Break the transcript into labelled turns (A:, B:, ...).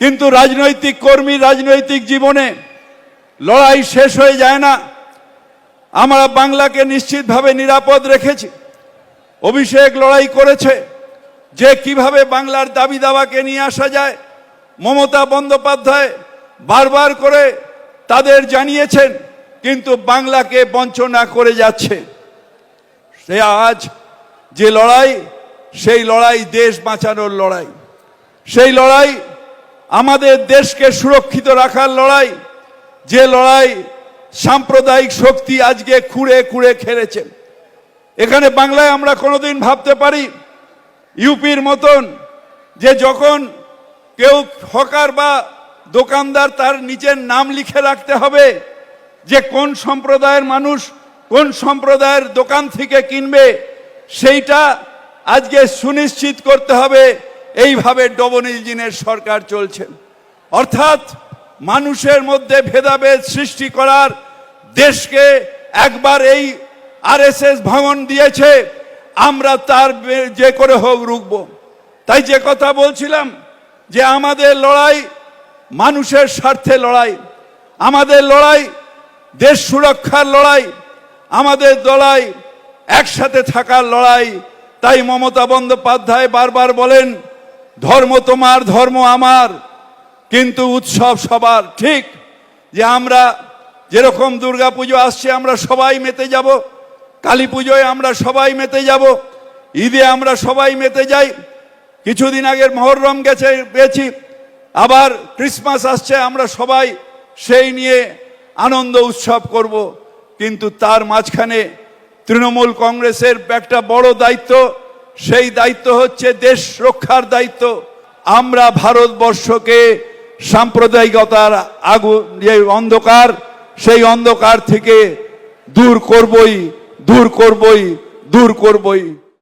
A: কিন্তু রাজনৈতিক কর্মী রাজনৈতিক জীবনে লড়াই শেষ হয়ে যায় না। আমরা বাংলাকে নিশ্চিতভাবে নিরাপদ রেখেছি। অভিষেক লড়াই করেছে। যে কীভাবে বাংলার দাবি দাওয়াকে নিয়ে আসা যায়, মমতা বন্দ্যোপাধ্যায় বারবার করে তাদের জানিয়েছেন, কিন্তু বাংলাকে বঞ্চনা করে যাচ্ছে। সে আজ যে লড়াই, সেই লড়াই দেশ বাঁচানোর লড়াই। সেই লড়াই আমাদের দেশকে সুরক্ষিত রাখার লড়াই, যে লড়াই সাম্প্রদায়িক শক্তি আজকে খুঁড়ে খুঁড়ে খেলেছে। এখানে বাংলায় আমরা কোনোদিন ভাবতে পারি, ইউপির মতন যে যখন কেউ হকার বা দোকানদার তার নিজের নাম লিখে রাখতে হবে, যে কোন সম্প্রদায়ের মানুষ কোন সম্প্রদায়ের দোকান থেকে কিনবে, সেইটা আজকে সুনিশ্চিত করতে হবে। এইভাবে ডবল ইঞ্জিনের সরকার চলছে। অর্থাৎ মানুষের মধ্যে ভেদাভেদ সৃষ্টি করার দেশকে একবার এই আরএসএস ভাঙন দিয়েছে, আমরা তার যে করে হোক রুখব। তাই যে কথা বলছিলাম যে আমাদের লড়াই মানুষের স্বার্থে লড়াই, আমাদের লড়াই দেশ সুরক্ষার লড়াই, আমাদের লড়াই একসাথে থাকার লড়াই, তাই মমতা বন্দ্যোপাধ্যায় বারবার বলেন ধর্ম তোমার, ধর্ম আমার। কিন্তু উৎসব সবার, ঠিক? যে আমরা যেরকম দুর্গা পুজো আসছে, আমরা সবাই মেতে যাব। কালী পুজোয় আমরা সবাই মেতে যাব। ঈদে আমরা সবাই মেতে যাই। কিছুদিন আগের মহরম গেছে, পেয়েছি। আবার ক্রিসমাস আসছে, আমরা সবাই সেই নিয়ে আনন্দ উৎসব করব। কিন্তু তার মাঝখানে তৃণমূল কংগ্রেসের একটা বড় দায়িত্ব সেই দায়িত্ব হচ্ছে দেশ রক্ষার দায়িত্ব। আমরা ভারতবর্ষকে সাম্প্রদায়িকতার আগু, যে অন্ধকার, সেই অন্ধকার থেকে দূর করবই দূর করবই দূর করবই।